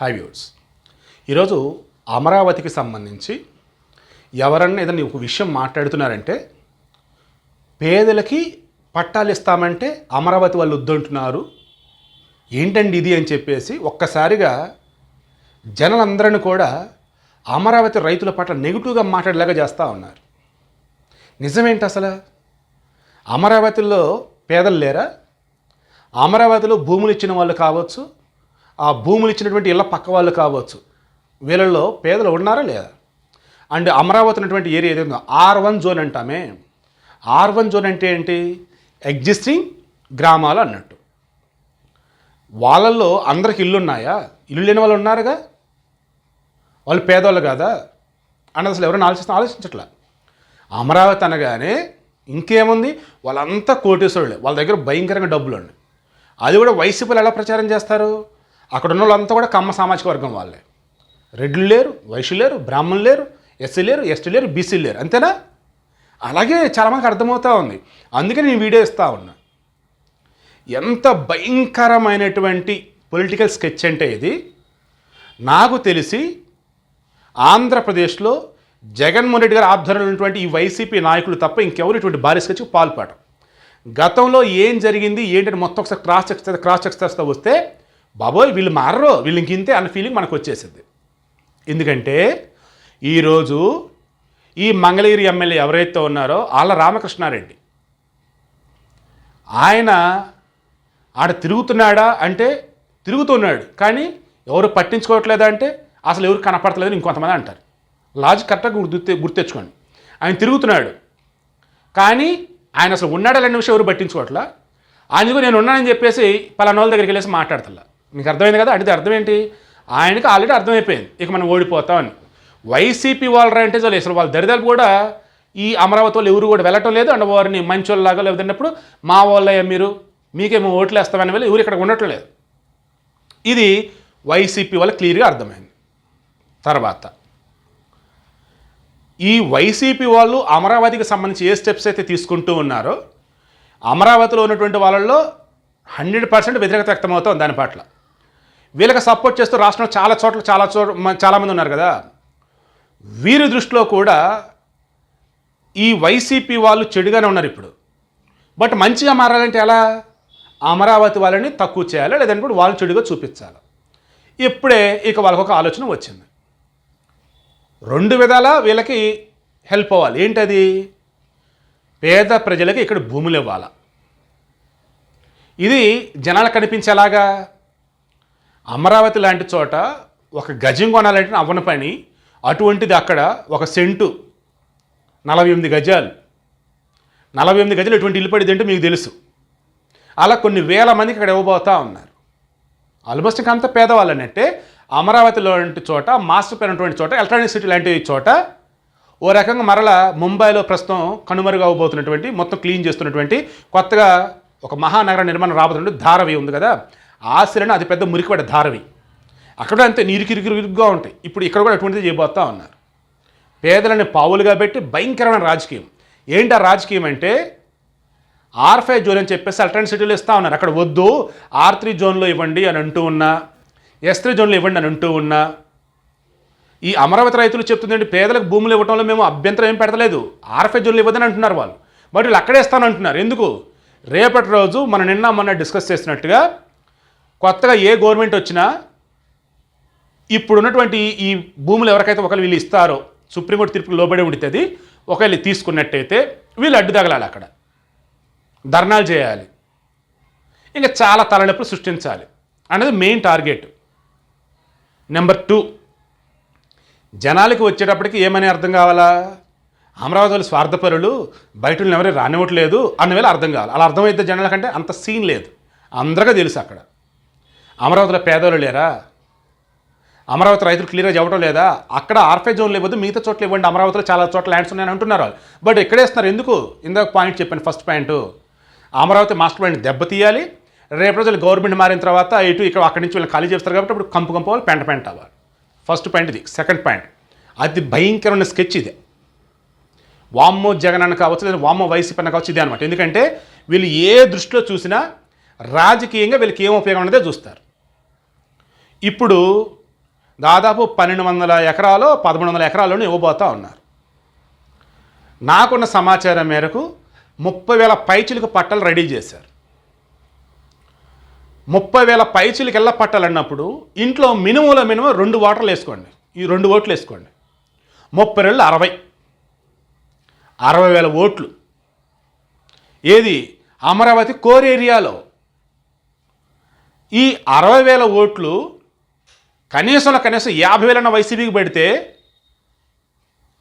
High viewers ఈరోజు అమరావతికి సంబంధించి ఎవరన్నా ఏదైనా ఒక విషయం మాట్లాడుతున్నారంటే పేదలకి పట్టాలు ఇస్తామంటే అమరావతి వాళ్ళు వద్దంటున్నారు. ఏంటండి ఇది అని చెప్పేసి ఒక్కసారిగా జనాలందరిని కూడా అమరావతి రైతుల పట్ల నెగిటివ్గా మాట్లాడేలాగా చేస్తూ ఉన్నారు. నిజమేంటి అసలు? అమరావతిలో పేదలు లేరా? అమరావతిలో భూములు ఇచ్చిన వాళ్ళు కావచ్చు ఆ భూములు ఇచ్చినటువంటి ఇళ్ళ పక్క వాళ్ళు కావచ్చు. వీళ్ళల్లో పేదలు ఉన్నారా లేదా? అండ్ అమరావతి ఉన్నటువంటి ఏరియా ఏదైందో ఆర్ వన్ జోన్ అంటామే. ఆర్ వన్ జోన్ అంటే ఏంటి? ఎగ్జిస్టింగ్ గ్రామాలు అన్నట్టు. వాళ్ళల్లో అందరికి ఇల్లు ఉన్నాయా ఇల్లు లేని వాళ్ళు ఉన్నారుగా? వాళ్ళు పేదవాళ్ళు కాదా? అని అసలు ఎవరైనా ఆలోచిస్తే ఆలోచించట్లా. అమరావతి అనగానే ఇంకేముంది? వాళ్ళంతా కోటేశ్వరులే. వాళ్ళ దగ్గర భయంకరంగా డబ్బులు ఉన్నాయి. అది కూడా వైసీపీలు ఎలా ప్రచారం చేస్తారు? అక్కడ ఉన్న వాళ్ళంతా కూడా కమ్మ సామాజిక వర్గం వాళ్ళే. రెడ్లు లేరు వైశ్యులు లేరు బ్రాహ్మణులు లేరు ఎస్సీ లేరు ఎస్టీ లేరు బీసీ లేరు. అంతేనా? అలాగే చాలామందికి అర్థమవుతా ఉంది. అందుకే నేను వీడియో ఇస్తూ ఉన్నా. ఎంత భయంకరమైనటువంటి పొలిటికల్ స్కెచ్ అంటే ఇది. నాకు తెలిసి ఆంధ్రప్రదేశ్లో జగన్మోహన్ రెడ్డి గారు ఆధ్వర్యంలో ఉన్నటువంటి ఈ వైసీపీ నాయకులు తప్ప ఇంకెవరు ఇటువంటి భారీ స్కెచ్కి పాల్పడరు. గతంలో ఏం జరిగింది ఏంటంటే మొత్తం ఒకసారి క్రాస్ చెక్ క్రాస్ చెక్ చేస్తూ వస్తే బాబోయ్ వీళ్ళు మారరు. వీళ్ళు ఇంక ఇంతే అన్న ఫీలింగ్ మనకు వచ్చేసింది ఎందుకంటే ఈరోజు ఈ మంగళగిరి ఎమ్మెల్యే ఎవరైతే ఉన్నారో ఆళ్ళ రామకృష్ణారెడ్డి. ఆయన ఆడ తిరుగుతున్నాడా అంటే తిరుగుతున్నాడు. కానీ ఎవరు పట్టించుకోవట్లేదా అంటే అసలు ఎవరు కనపడతలేదు ఇంకొంతమంది అంటారు. లాజిక్ కరెక్ట్గా గుర్తు గుర్తెచ్చుకోండి. ఆయన తిరుగుతున్నాడు. కానీ ఆయన అసలు ఉన్నాడా లేని విషయం ఎవరు పట్టించుకోవట్లా? ఆయనకు నేను ఉన్నానని చెప్పేసి పలానా వాళ్ళ దగ్గరికి వెళ్ళేసి మాట్లాడతలా మీకు అర్థమైంది కదా? అంటే అర్థం ఏంటి ఆయనకి ఆల్రెడీ అర్థమైపోయింది. ఇక మనం ఓడిపోతామని. వైసీపీ వాళ్ళ అంటే చాలు అసలు వాళ్ళ దరిదాలు కూడా ఈ అమరావతి వాళ్ళు ఎవరు కూడా వెళ్ళటం లేదు. అండ్ వారిని మంచి లేదన్నప్పుడు మా వాళ్ళయ్యా మీరు మీకేమో ఓట్లు వేస్తామని వెళ్ళి ఎవరు ఇక్కడ ఉండటం లేదు. ఇది వైసీపీ వాళ్ళ క్లియర్గా అర్థమైంది. తర్వాత ఈ వైసీపీ వాళ్ళు అమరావతికి సంబంధించి ఏ స్టెప్స్ అయితే తీసుకుంటూ ఉన్నారో అమరావతిలో ఉన్నటువంటి వాళ్ళల్లో హండ్రెడ్ పర్సెంట్ వ్యతిరేకత వ్యక్తమవుతుంది దాని పట్ల. వీళ్ళకి సపోర్ట్ చేస్తూ రాష్ట్రంలో చాలా చోట్ల చాలా చోట్ల చాలామంది ఉన్నారు కదా. వీరి దృష్టిలో కూడా ఈ వైసీపీ వాళ్ళు చెడుగానే ఉన్నారు ఇప్పుడు. బట్ మంచిగా మారాలంటే ఎలా? అమరావతి వాళ్ళని తక్కువ చేయాలి? లేదంటే కూడా వాళ్ళు చెడుగా చూపించాలి? ఇప్పుడే ఇక వాళ్ళకు ఒక ఆలోచన వచ్చింది. రెండు విధాలా వీళ్ళకి హెల్ప్ అవ్వాలి. ఏంటది? పేద ప్రజలకి ఇక్కడ భూములు ఇవ్వాలి? ఇది జనాలకు కనిపించేలాగా? అమరావతి లాంటి చోట ఒక గజం కొనాలంటే అవ్వని పని. అటువంటిది అక్కడ ఒక సెంటు. నలభై ఎనిమిది గజాలు. నలభై ఎనిమిది గజాలు ఎటువంటి ఇల్లు పడింది అంటే మీకు తెలుసు. అలా కొన్ని వేల మందికి ఇక్కడ ఇవ్వబోతా ఉన్నారు. ఆల్మోస్ట్ ఇంకా అంత పేదవాళ్ళనంటే అమరావతిలో లాంటి చోట మాస్టర్ ప్లాన్ అటువంటి చోట ఎలక్ట్రానిక్ సిటీ లాంటి చోట ఓ రకంగా మరలా ముంబైలో ప్రస్తుతం కనుమరుగు అవబోతున్నటువంటి మొత్తం క్లీన్ చేస్తున్నటువంటి కొత్తగా ఒక మహానగర నిర్మాణం రాబోతున్నటువంటి ధారవి ఉంది కదా. ఆశలను అది పెద్ద మురికిపడే ధారవి. అక్కడ అంతే నీరుకిరికిరిగా ఉంటాయి. ఇప్పుడు ఇక్కడ కూడా అటువంటిది చేయబోతా ఉన్నారు. పేదలని పావులుగా పెట్టి భయంకరమైన రాజకీయం. ఏంటి ఆ రాజకీయం అంటే ఆర్ ఫైవ్ జోన్ అని చెప్పేసి అల్టర్నేట్ సిటీలో ఇస్తా ఉన్నారు. అక్కడ వద్దు ఆర్ త్రీ జోన్లో ఇవ్వండి అని అంటూ ఉన్నా ఎస్ త్రీ జోన్లో ఇవ్వండి అని అంటూ ఉన్నా. ఈ అమరావతి రైతులు చెప్తుందండి పేదలకు భూములు ఇవ్వడంలో మేము అభ్యంతరం ఏం పెడతలేదు. ఆర్ ఫైవ్ జోన్లు ఇవ్వదని అంటున్నారు వాళ్ళు. బట్ వీళ్ళు అక్కడే ఇస్తానంటున్నారు ఎందుకు? రేపటి రోజు మనం నిన్న మొన్న డిస్కస్ చేసినట్టుగా కొత్తగా ఏ గవర్నమెంట్ వచ్చినా ఇప్పుడున్నటువంటి ఈ భూములు ఎవరికైతే ఒకవేళ వీళ్ళు ఇస్తారో సుప్రీంకోర్టు తీర్పుకు లోబడి ఉంటుంది ఒకవేళ తీసుకున్నట్టయితే వీళ్ళు అడ్డు తగలాలి అక్కడ. ధర్నాలు చేయాలి. ఇంకా చాలా తలనొప్పులు సృష్టించాలి. అనేది మెయిన్ టార్గెట్ నెంబర్ టూ జనాలకి వచ్చేటప్పటికి ఏమని అర్థం కావాలా? అమరావతి వాళ్ళు స్వార్థపరులు బయట వాళ్ళని ఎవరు రానివ్వట్లేదు అన్నవేళ అర్థం కావాలి. అలా అర్థమైతే జనాలకంటే అంత సీన్ లేదు. అందరికీ తెలుసు అక్కడ. అమరావతిలో పేదవాళ్ళు లేరా? అమరావతి రైతులు క్లియర్గా చెప్పడం లేదా? అక్కడ ఆర్ఫే జోన్ లేవద్దు మిగతా చోట్ల ఇవ్వండి అమరావతిలో చాలా చోట్ల ల్యాండ్స్ ఉన్నాయని అంటున్నారు బట్ ఇక్కడేస్తున్నారు ఎందుకు? ఇందాక పాయింట్ చెప్పాను first point Amaravati master plan దెబ్బతీయాలి రేపు రోజులు గవర్నమెంట్ మారిన తర్వాత ఇటు ఇక్కడ అక్కడి నుంచి వీళ్ళని ఖాళీ చేస్తారు కాబట్టి ఇప్పుడు కంపు కంపు వాళ్ళు పెంట పెంట అవ్వాలి. ఫస్ట్ పాయింట్ ఇది. సెకండ్ పాయింట్ అతి భయంకరమైన స్కెచ్ ఇది. వామ్మో జగన్ అన్న కావచ్చు లేదా వామ్మో వైసీపీ అన్న కావచ్చు ఇదే అనమాట ఎందుకంటే వీళ్ళు ఏ దృష్టిలో చూసినా రాజకీయంగా వీళ్ళకి ఏం ఉపయోగం ఉన్నదే చూస్తారు. ఇప్పుడు దాదాపు పన్నెండు వందల ఎకరాలు పదమూడు వందల ఎకరాలను ఇవ్వబోతా ఉన్నారు. నాకున్న సమాచారం మేరకు ముప్పై వేల పైచిలకు పట్టాలు రెడీ చేశారు. ముప్పై వేల పైచిలకు ఎల్ల పట్టాలు అన్నప్పుడు ఇంట్లో మినిమంలో మినిమం రెండు వాటర్లు వేసుకోండి. ఈ రెండు ఓట్లు వేసుకోండి. ముప్పై రెండు అరవై. అరవై వేల ఓట్లు. ఏది? అమరావతి కోర్ ఏరియాలో. ఈ అరవై వేల ఓట్లు కనీసంలో కనీసం యాభై వేలన్న వైసీపీకి పెడితే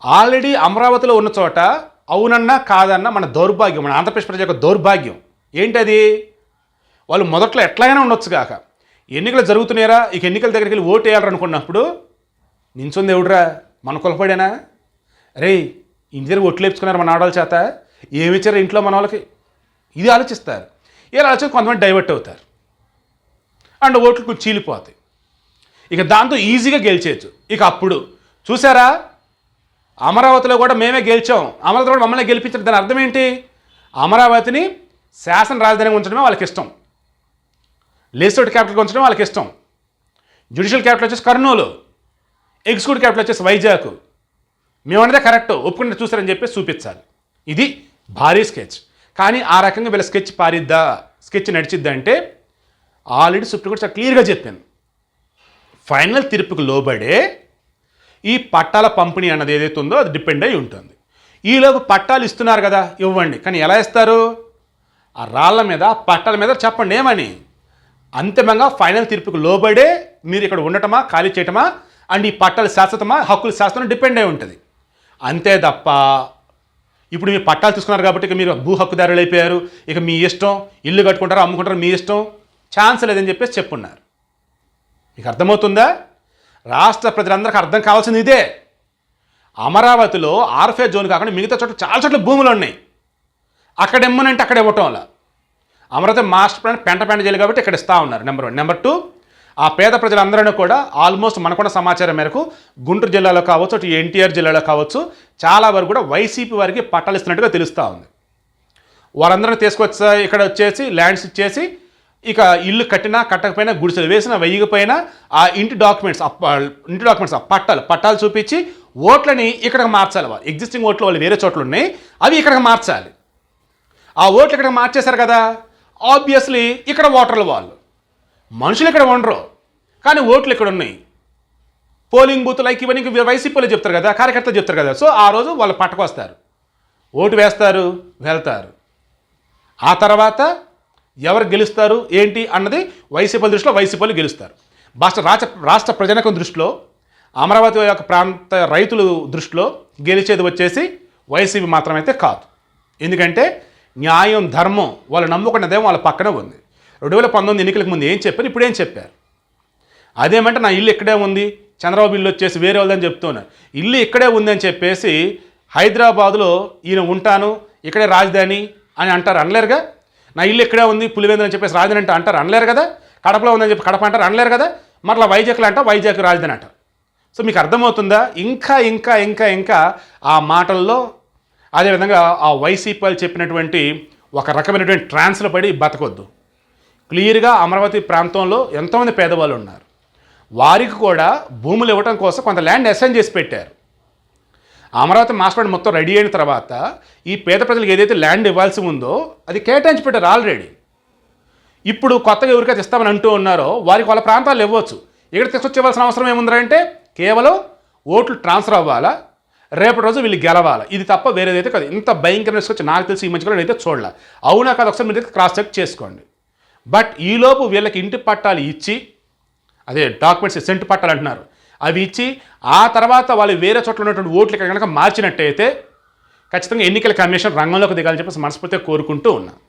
ఆల్రెడీ అమరావతిలో ఉన్న చోట అవునన్నా కాదన్నా మన దౌర్భాగ్యం మన ఆంధ్రప్రదేశ్ ప్రజల యొక్క దౌర్భాగ్యం. ఏంటది? వాళ్ళు మొదట్లో ఎట్లయినా ఉండొచ్చు కాక. ఎన్నికలు జరుగుతున్నాయరా ఇక ఎన్నికల దగ్గరికి వెళ్ళి ఓటు వేయాలనుకున్నప్పుడు నించుంది ఎవడురా? మన కులపడేనా? రే ఇంటి దగ్గర ఒట్లు వేపుకున్నారు మన ఆడవాళ్ళ చేత? ఏమిచ్చారు ఇంట్లో మన వాళ్ళకి? ఇది ఆలోచిస్తారు. ఇలా ఆలోచన కొంతమంది డైవర్ట్ అవుతారు. అండ్ ఓట్లు కొంచెం చీలిపోతాయి ఇక దాంతో ఈజీగా గెలిచేయచ్చు. ఇక అప్పుడు. చూసారా? అమరావతిలో కూడా మేమే గెలిచాం. అమరావతి కూడా మమ్మల్ని గెలిపించారు. దాని అర్థం ఏంటి? అమరావతిని శాసన రాజధానిగా ఉంచడమే వాళ్ళకి ఇష్టం. లెజిస్లేటివ్ క్యాపిటల్గా ఉంచడం వాళ్ళకి ఇష్టం. జ్యుడిషియల్ క్యాపిటల్ వచ్చేసి కర్నూలు. ఎగ్జిక్యూటివ్ క్యాపిటల్ వచ్చేసి వైజాగ్. మేమన్నదే కరెక్ట్. ఒప్పుకుంటే చూసారని చెప్పి చూపించాలి. ఇది భారీ స్కెచ్. కానీ ఆ రకంగా వీళ్ళ స్కెచ్ పారిద్దా స్కెచ్ నడిచిద్దా అంటే ఆల్రెడీ సుప్రీంకోర్టు చాలా క్లియర్గా చెప్పింది. ఫైనల్ తీర్పుకు లోబడే ఈ పట్టాల పంపిణీ అన్నది ఏదైతే ఉందో అది డిపెండ్ అయి ఉంటుంది. ఈలోపు పట్టాలు ఇస్తున్నారు కదా ఇవ్వండి. కానీ ఎలా ఇస్తారు? ఆ రాళ్ళ మీద పట్టాల మీద చెప్పండి ఏమని? అంతిమంగా ఫైనల్ తీర్పుకు లోబడే మీరు ఇక్కడ ఉండటమా ఖాళీ చేయటమా అండ్ ఈ పట్టాలు శాశ్వతమా హక్కులు శాశ్వతం డిపెండ్ అయి ఉంటుంది. అంతే తప్ప ఇప్పుడు మీరు పట్టాలు తీసుకున్నారు కాబట్టి ఇక మీరు భూ హక్కుదారులు అయిపోయారు. ఇక మీ ఇష్టం ఇల్లు కట్టుకుంటారు అమ్ముకుంటారు మీ ఇష్టం ఛాన్స్ లేదని చెప్పేసి చెప్పున్నారు. మీకు అర్థమవుతుందా? రాష్ట్ర ప్రజలందరికీ అర్థం కావాల్సింది ఇదే. అమరావతిలో ఆర్ఫే జోన్ కాకుండా మిగతా చోట్ల చాలా చోట్ల భూములు ఉన్నాయి. అక్కడ ఇమ్మనంటే అక్కడ ఇవ్వటం వల్ల. అమరావతి మాస్టర్ ప్లాన్ పెంట పెంట చేయాలి కాబట్టి ఇక్కడ ఇస్తా ఉన్నారు నెంబర్ వన్ నెంబర్ టూ ఆ పేద ప్రజలందరూ కూడా ఆల్మోస్ట్ మనకున్న సమాచారం మేరకు గుంటూరు జిల్లాలో కావచ్చు అటు ఎన్టీఆర్ జిల్లాలో కావచ్చు చాలా వరకు కూడా వైసీపీ వారికి పట్టాలు ఇస్తున్నట్టుగా తెలుస్తూ ఉంది. వారందరిని తీసుకొచ్చా ఇక్కడ వచ్చేసి ల్యాండ్స్ ఇచ్చేసి ఇక ఇల్లు కట్టినా కట్టకపోయినా గుడిసెలు వేసినా వెయ్యకపోయినా ఆ ఇంటి డాక్యుమెంట్స్ ఇంటి డాక్యుమెంట్స్ ఆ పట్టాలు పట్టాలు చూపించి ఓట్లని ఇక్కడికి మార్చాలి వాళ్ళు. ఎగ్జిస్టింగ్ ఓట్లు వాళ్ళు వేరే చోట్ల ఉన్నాయి అవి ఇక్కడికి మార్చాలి. ఆ ఓట్లు ఇక్కడ మార్చేశారు కదా ఆబ్వియస్లీ ఇక్కడ ఓటర్లు వాళ్ళు. మనుషులు ఇక్కడ ఉండరు కానీ ఓట్లు ఇక్కడ ఉన్నాయి. పోలింగ్ బూత్ లైక్ ఇవన్నీ వైసీపీలో చెప్తారు కదా కార్యకర్తలు చెప్తారు కదా సో ఆ రోజు వాళ్ళు పట్టుకొస్తారు. ఓటు వేస్తారు వెళ్తారు. ఆ తర్వాత ఎవరు గెలుస్తారు ఏంటి అన్నది వైసీపీ దృష్టిలో వైసీపీలు గెలుస్తారు. రాష్ట్ర రాష్ట్ర రాష్ట్ర ప్రజానికం దృష్టిలో అమరావతి యొక్క ప్రాంత రైతుల దృష్టిలో గెలిచేది వచ్చేసి వైసీపీ మాత్రమైతే కాదు. ఎందుకంటే న్యాయం ధర్మం వాళ్ళు నమ్ముకున్నదేమో వాళ్ళ పక్కనే ఉంది. రెండు వేల పంతొమ్మిది ఎన్నికలకు ముందు ఏం చెప్పారు? ఇప్పుడు ఏం చెప్పారు? అదేమంటే నా ఇల్లు ఇక్కడే ఉంది చంద్రబాబు ఇల్లు వచ్చేసి వేరే వాళ్ళదని చెప్తున్నాను ఇల్లు ఇక్కడే ఉంది అని చెప్పేసి హైదరాబాదులో ఈయన ఉంటాను ఇక్కడే రాజధాని అని అంటారు అనలేరుగా? నా ఇల్లు ఇక్కడే ఉంది పులివెందులు అని చెప్పేసి రాజధాని అంటే అంటారు అనలేరు కదా? కడపలో ఉందని చెప్పి కడప అంటారు అనలేరు కదా? మరలా వైజాగ్లో అంటారు వైజాగ్ రాజధాని అంటారు. సో మీకు అర్థమవుతుందా? ఇంకా ఇంకా ఇంకా ఇంకా ఆ మాటల్లో అదేవిధంగా ఆ వైసీపీ వాళ్ళు చెప్పినటువంటి ఒక రకమైనటువంటి ట్రాన్స్లో పడి బతకొద్దు. క్లియర్గా అమరావతి ప్రాంతంలో ఎంతోమంది పేదవాళ్ళు ఉన్నారు. వారికి కూడా భూములు ఇవ్వడం కోసం కొంత ల్యాండ్ అసైన్ చేసి పెట్టారు. అమరావతి మాస్టర్ ప్లాన్ మొత్తం రెడీ అయిన తర్వాత ఈ పేద ప్రజలకు ఏదైతే ల్యాండ్ ఇవ్వాల్సి ఉందో అది కేటాయించి పెట్టారు ఆల్రెడీ. ఇప్పుడు కొత్తగా ఎవరికైతే ఇస్తామని అంటూ ఉన్నారో వారికి వాళ్ళ ప్రాంతాలు ఇవ్వచ్చు. ఇక్కడ తీసుకొచ్చి అవసరం అవసరం ఏముందంటే కేవలం ఓట్లు ట్రాన్స్ఫర్ అవ్వాలా? రేపటి రోజు వీళ్ళు గెలవాలి? ఇది తప్ప వేరేదైతే కాదు. ఇంత భయంకరమైన తీసుకొచ్చి నాకు తెలిసి ఈ మధ్యలో అయితే చూడాల. అవునా కాదు ఒకసారి మీరు క్రాస్ చెక్ చేసుకోండి. బట్ ఈలోపు వీళ్ళకి ఇంటి పట్టాలు ఇచ్చి అదే డాక్యుమెంట్స్ సెంటు పట్టాలు అంటున్నారు అవి ఇచ్చి ఆ తర్వాత వాళ్ళు వేరే చోట్ల ఉన్నటువంటి ఓట్లు కనుక మార్చినట్టయితే ఖచ్చితంగా ఎన్నికల కమిషన్ రంగంలోకి దిగాలని చెప్పేసి మనస్ఫూర్తిగా కోరుకుంటూ ఉన్నాను